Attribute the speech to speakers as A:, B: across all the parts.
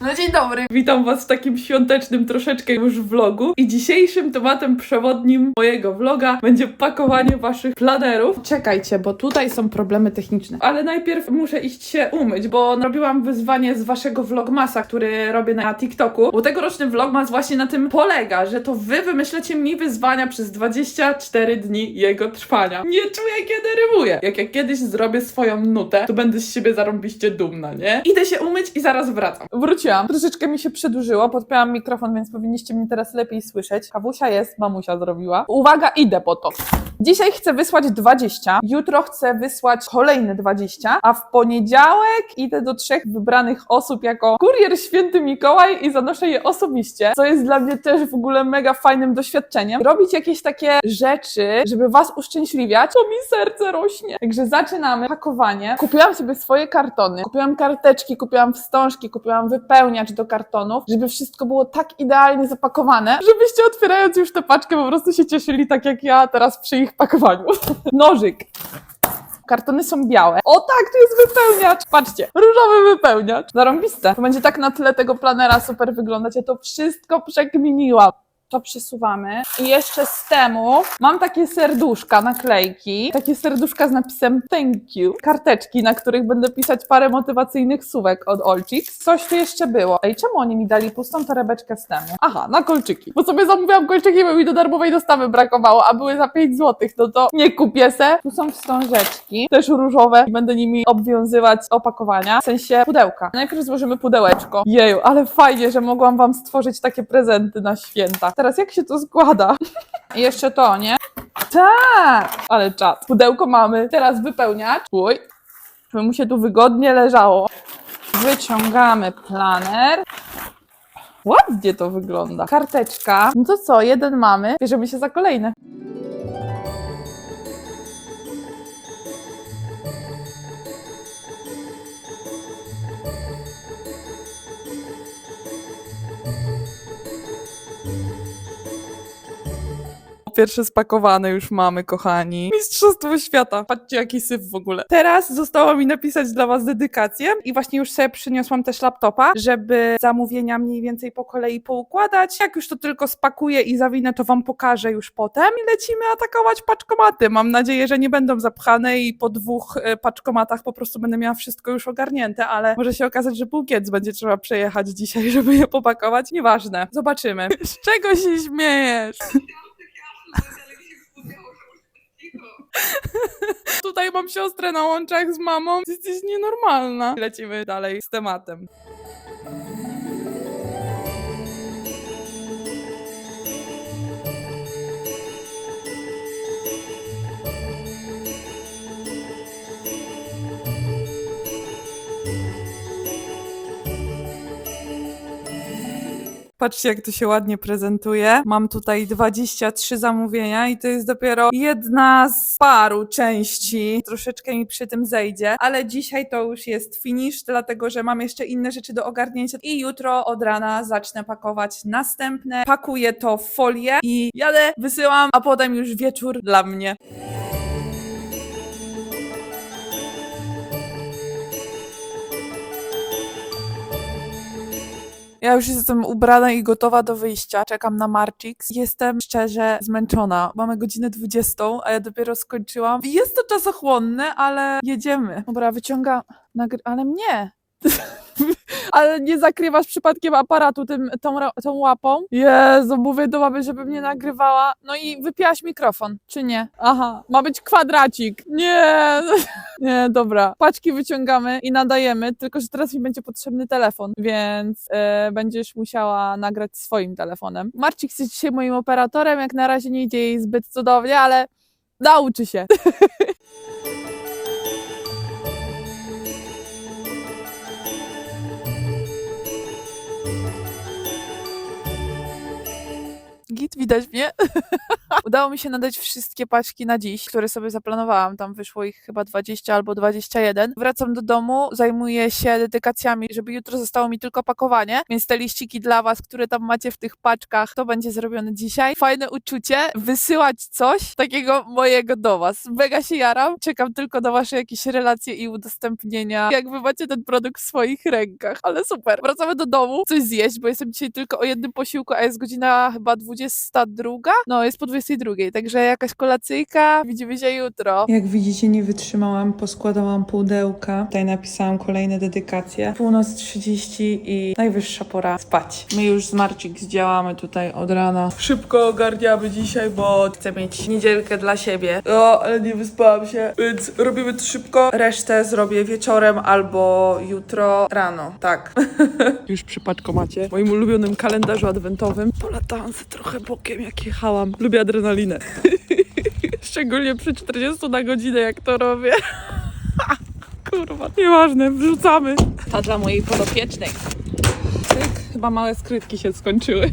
A: No dzień dobry. Witam was w takim świątecznym troszeczkę już vlogu i dzisiejszym tematem przewodnim mojego vloga będzie pakowanie waszych planerów. Czekajcie, bo tutaj są problemy techniczne. Ale najpierw muszę iść się umyć, bo robiłam wyzwanie z waszego vlogmasa, który robię na TikToku. Bo tegoroczny vlogmas właśnie na tym polega, że to wy wymyślacie mi wyzwania przez 24 dni jego trwania. Nie czuję kiedy rymuję. Jak ja kiedyś zrobię swoją nutę, to będę z siebie zarąbiście dumna, nie? Idę się umyć i zaraz wracam. Wróciłam. Troszeczkę mi się przedłużyło, podpięłam mikrofon, więc powinniście mnie teraz lepiej słyszeć. Kawusia jest, mamusia zrobiła. Uwaga, idę po to. Dzisiaj chcę wysłać 20, jutro chcę wysłać kolejne 20, a w poniedziałek idę do trzech wybranych osób jako kurier święty Mikołaj i zanoszę je osobiście, co jest dla mnie też w ogóle mega fajnym doświadczeniem. Robić jakieś takie rzeczy, żeby was uszczęśliwiać, to mi serce rośnie. Także zaczynamy pakowanie. Kupiłam sobie swoje kartony, kupiłam karteczki, kupiłam wstążki, kupiłam wypełniacz do kartonów, żeby wszystko było tak idealnie zapakowane, żebyście otwierając już tę paczkę po prostu się cieszyli tak jak ja teraz przy ich pakowaniu. Nożyk. Kartony są białe. O tak, tu jest wypełniacz. Patrzcie, różowy wypełniacz. Zarąbiste. To będzie tak na tle tego planera super wyglądać. Ja to wszystko przekminiłam. To przesuwamy. I jeszcze z temu mam takie serduszka, naklejki. Takie serduszka z napisem thank you. Karteczki, na których będę pisać parę motywacyjnych słówek od Olchix. Coś tu jeszcze było. Ej, czemu oni mi dali pustą torebeczkę z temu? Aha, na kolczyki. Bo sobie zamówiłam kolczyki, bo mi do darmowej dostawy brakowało, a były za 5 zł. No to nie kupię se. Tu są wstążeczki, też różowe. Będę nimi obwiązywać opakowania, w sensie pudełka. Najpierw złożymy pudełeczko. Jeju, ale fajnie, że mogłam wam stworzyć takie prezenty na święta. Teraz jak się to składa? I jeszcze to, nie? Tak! Ale czad. Pudełko mamy. Teraz wypełniacz. Uj. Żeby mu się tu wygodnie leżało. Wyciągamy planer. Ładnie to wygląda. Karteczka. No to co, jeden mamy. Bierzemy się za kolejne. Pierwsze spakowane już mamy, kochani. Mistrzostwo świata. Patrzcie, jaki syf w ogóle. Teraz zostało mi napisać dla Was dedykację i właśnie już sobie przyniosłam też laptopa, żeby zamówienia mniej więcej po kolei poukładać. Jak już to tylko spakuję i zawinę, to Wam pokażę już potem. I lecimy atakować paczkomaty. Mam nadzieję, że nie będą zapchane i po dwóch e, paczkomatach po prostu będę miała wszystko już ogarnięte, ale może się okazać, że półkiec będzie trzeba przejechać dzisiaj, żeby je popakować. Nieważne. Zobaczymy. Z czego się śmiejesz? Tutaj mam siostrę na łączach z mamą. Jesteś nienormalna. Lecimy dalej z tematem. Patrzcie, jak to się ładnie prezentuje. Mam tutaj 23 zamówienia i to jest dopiero jedna z paru części. Troszeczkę mi przy tym zejdzie, ale dzisiaj to już jest finish, dlatego że mam jeszcze inne rzeczy do ogarnięcia i jutro od rana zacznę pakować następne. Pakuję to w folię i jadę, wysyłam, a potem już wieczór dla mnie. Ja już jestem ubrana i gotowa do wyjścia. Czekam na Marchix. Jestem szczerze zmęczona. Mamy godzinę 20, a ja dopiero skończyłam. Jest to czasochłonne, ale jedziemy. Dobra, wyciąga. Nagry- ale mnie. ale nie zakrywasz przypadkiem aparatu tym, tą, tą łapą? Jezu, mówię do mamy, żeby mnie nagrywała. No i wypiłaś mikrofon, czy nie? Aha, ma być kwadracik. Nie, nie, dobra. Paczki wyciągamy i nadajemy, tylko że teraz mi będzie potrzebny telefon, więc e, będziesz musiała nagrać swoim telefonem. Marcik jest dzisiaj moim operatorem, jak na razie nie idzie jej zbyt cudownie, ale nauczy się. widać mnie? Udało mi się nadać wszystkie paczki na dziś, które sobie zaplanowałam. Tam wyszło ich chyba 20 albo 21. Wracam do domu, zajmuję się dedykacjami, żeby jutro zostało mi tylko pakowanie, więc te liściki dla Was, które tam macie w tych paczkach, to będzie zrobione dzisiaj. Fajne uczucie wysyłać coś takiego mojego do Was. Mega się jaram. Czekam tylko na Wasze jakieś relacje i udostępnienia, jak Wy macie ten produkt w swoich rękach. Ale super. Wracamy do domu, coś zjeść, bo jestem dzisiaj tylko o jednym posiłku, a jest godzina chyba 22. No, jest po 22, także jakaś kolacyjka. Widzimy się jutro.
B: Jak widzicie, nie wytrzymałam, poskładałam pudełka. Tutaj napisałam kolejne dedykacje. Północ 30 i najwyższa pora spać. My już z Marcik zdziałamy tutaj od rana. Szybko ogarniamy dzisiaj, bo chcę mieć niedzielkę dla siebie. O, ale nie wyspałam się, więc robimy to szybko. Resztę zrobię wieczorem albo jutro rano. Tak. już przy paczkomacie, w moim ulubionym kalendarzu adwentowym. Polatałam sobie trochę bokiem, jak jechałam. Lubię adrenalinę. Szczególnie przy 40 na godzinę, jak to robię. Kurwa, nieważne, wrzucamy. Ta dla mojej podopiecznej. Tyk, chyba małe skrytki się skończyły.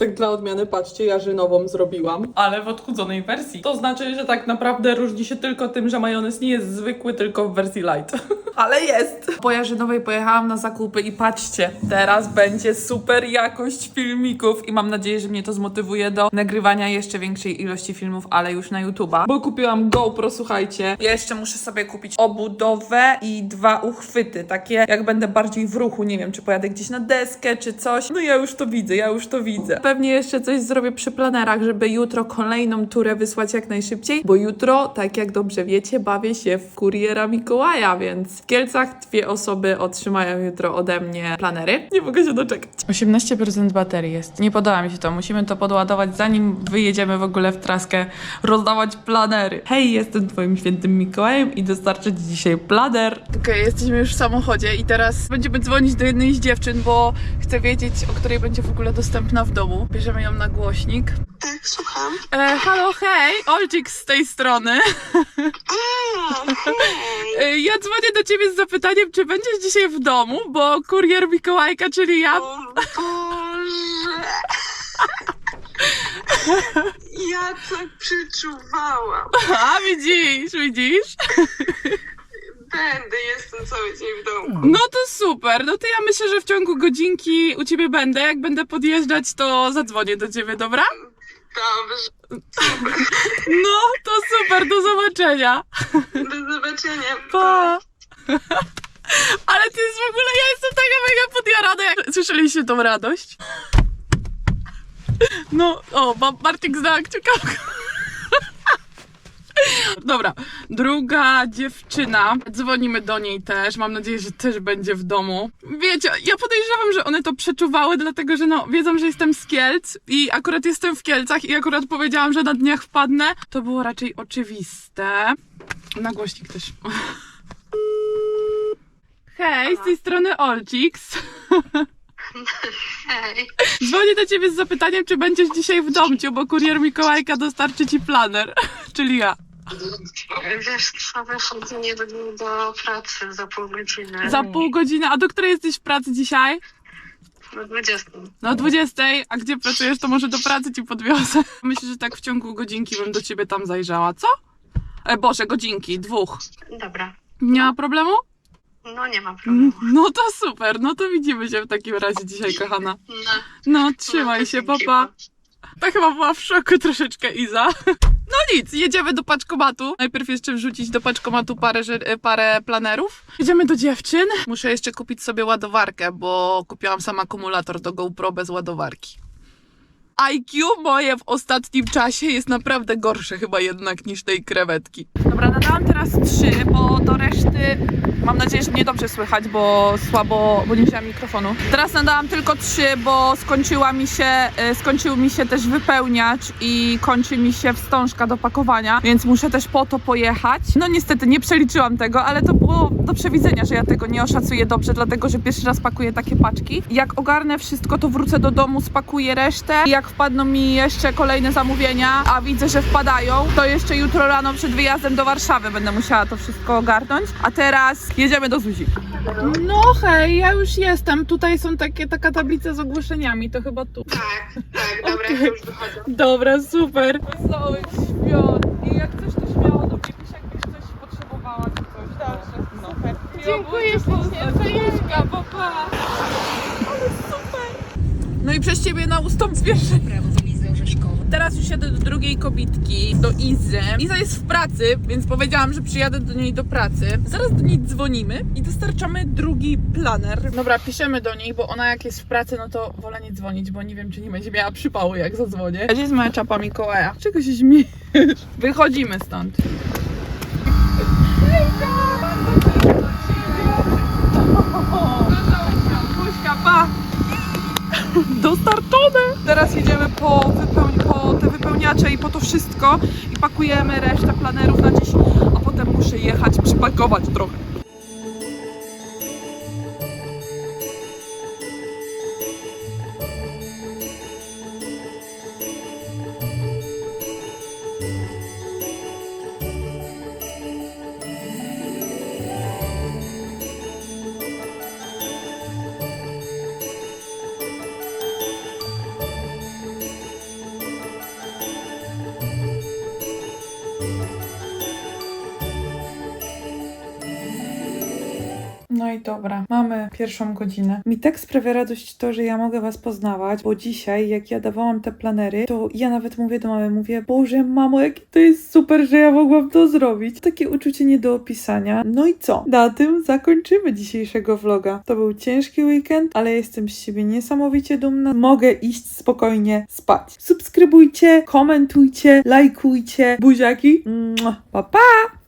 B: Tak dla odmiany, patrzcie, jarzynową zrobiłam, ale w odchudzonej wersji. To znaczy, że tak naprawdę różni się tylko tym, że majonez nie jest zwykły, tylko w wersji light. ale jest! Po jarzynowej pojechałam na zakupy i patrzcie, teraz będzie super jakość filmików i mam nadzieję, że mnie to zmotywuje do nagrywania jeszcze większej ilości filmów, ale już na YouTube'a. Bo kupiłam GoPro, słuchajcie. Ja jeszcze muszę sobie kupić obudowę i dwa uchwyty, takie jak będę bardziej w ruchu, nie wiem, czy pojadę gdzieś na deskę, czy coś. No ja już to widzę, ja już to widzę. Pewnie jeszcze coś zrobię przy planerach, żeby jutro kolejną turę wysłać jak najszybciej, bo jutro, tak jak dobrze wiecie, bawię się w kuriera Mikołaja, więc w Kielcach dwie osoby otrzymają jutro ode mnie planery. Nie mogę się doczekać. 18% baterii jest. Nie podoba mi się to. Musimy to podładować zanim wyjedziemy w ogóle w traskę rozdawać planery. Hej, jestem twoim świętym Mikołajem i dostarczę ci dzisiaj planer.
A: Okej, jesteśmy już w samochodzie i teraz będziemy dzwonić do jednej z dziewczyn, bo chcę wiedzieć, o której będzie w ogóle dostępna w domu. Bierzemy ją na głośnik.
C: Tak, słucham.
A: E, halo, hej, Olcik z tej strony.
C: A, hej.
A: E, ja dzwonię do ciebie z zapytaniem, czy będziesz dzisiaj w domu, bo kurier Mikołajka, czyli ja...
C: O Boże. Ja tak przeczuwałam.
A: A, widzisz, widzisz?
C: Będę, jestem cały dzień w domu.
A: No to super, no to ja myślę, że w ciągu godzinki u ciebie będę. Jak będę podjeżdżać, to zadzwonię do ciebie, dobra?
C: Dobrze,
A: No, to super, do zobaczenia.
C: do zobaczenia.
A: Pa! Ale ty jest w ogóle, ja jestem taka mega podjarana. Jak... Słyszeliście tą radość? No, o, ma Marcin znak, ciekawka. Dobra, druga dziewczyna. Dzwonimy do niej też. Mam nadzieję, że też będzie w domu. Wiecie, ja podejrzewam, że one to przeczuwały, dlatego że no, wiedzą, że jestem z Kielc i akurat jestem w Kielcach i akurat powiedziałam, że na dniach wpadnę. To było raczej oczywiste. Na głośnik też. Hej, z tej strony Olciks.
C: Hej.
A: Dzwonię do ciebie z zapytaniem, czy będziesz dzisiaj w domciu, bo kurier Mikołajka dostarczy ci planer, czyli ja.
C: Wiesz co, wychodzę nie do, do pracy za pół godziny.
A: Za pół godziny, a do której jesteś w pracy dzisiaj?
C: Do 20.
A: No 20, a gdzie pracujesz, to może do pracy ci podwiozę. Myślę, że tak w ciągu godzinki bym do ciebie tam zajrzała, co? E, Boże, godzinki, dwóch.
C: Dobra.
A: Nie ma problemu?
C: No nie ma problemu.
A: No to super, no to widzimy się w takim razie dzisiaj, kochana.
C: No,
A: No, trzymaj się, papa. Ta chyba była w szoku troszeczkę Iza. No nic, jedziemy do paczkomatu. Najpierw jeszcze wrzucić do paczkomatu parę, e, parę planerów. Jedziemy do dziewczyn. Muszę jeszcze kupić sobie ładowarkę, bo kupiłam sam akumulator do GoPro bez ładowarki. IQ moje w ostatnim czasie jest naprawdę gorsze chyba jednak niż tej krewetki. Dobra, nadałam teraz trzy, bo do reszty mam nadzieję, że mnie dobrze słychać, bo słabo, bo nie wzięłam mikrofonu. Teraz nadałam tylko trzy, bo skończyła mi się, e, skończył mi się też wypełniacz i kończy mi się wstążka do pakowania, więc muszę też po to pojechać. No niestety nie przeliczyłam tego, ale to było do przewidzenia, że ja tego nie oszacuję dobrze, dlatego że pierwszy raz pakuję takie paczki. Jak ogarnę wszystko, to wrócę do domu, spakuję resztę. I jak wpadną mi jeszcze kolejne zamówienia, a widzę, że wpadają, to jeszcze jutro rano przed wyjazdem do Warszawy będę musiała to wszystko ogarnąć. A teraz jedziemy do Zuzi. No hej, ja już jestem. Tutaj są takie, taka tablica z ogłoszeniami, to chyba tu.
C: Tak, tak, dobra, ja już wychodzę.
A: Dobra, super. Wesołych świąt. I jak coś, to śmiało do mnie pisz, jakbyś coś potrzebowała, czy coś. Dobrze, no. super. Dziękuję ślicznie. Cześć, papa. Ale super. No i przez ciebie na ustąp pierwszy. Teraz już jadę do drugiej kobitki, do Izy. Iza jest w pracy, więc powiedziałam, że przyjadę do niej do pracy. Zaraz do niej dzwonimy i dostarczamy drugi planer. Dobra, piszemy do niej, bo ona jak jest w pracy, no to wolę nie dzwonić, bo nie wiem, czy nie będzie miała przypału, jak zadzwonię. Gdzie jest moja czapa Mikołaja? Czego się śmiejesz? Wychodzimy stąd. Buźka, pa! Dostarczone! Teraz jedziemy po, wypełni- po te wypełniacze i po to wszystko i pakujemy resztę planerów na dziś, a potem muszę jechać przypakować trochę. Dobra, mamy pierwszą godzinę. Mi tak sprawia radość to, że ja mogę was poznawać, bo dzisiaj, jak ja dawałam te planery, to ja nawet mówię do mamy, mówię, Boże, mamo, jakie to jest super, że ja mogłam to zrobić. Takie uczucie nie do opisania. No i co? Na tym zakończymy dzisiejszego vloga. To był ciężki weekend, ale jestem z siebie niesamowicie dumna. Mogę iść spokojnie spać. Subskrybujcie, komentujcie, lajkujcie. Buziaki. Mua. Pa, pa!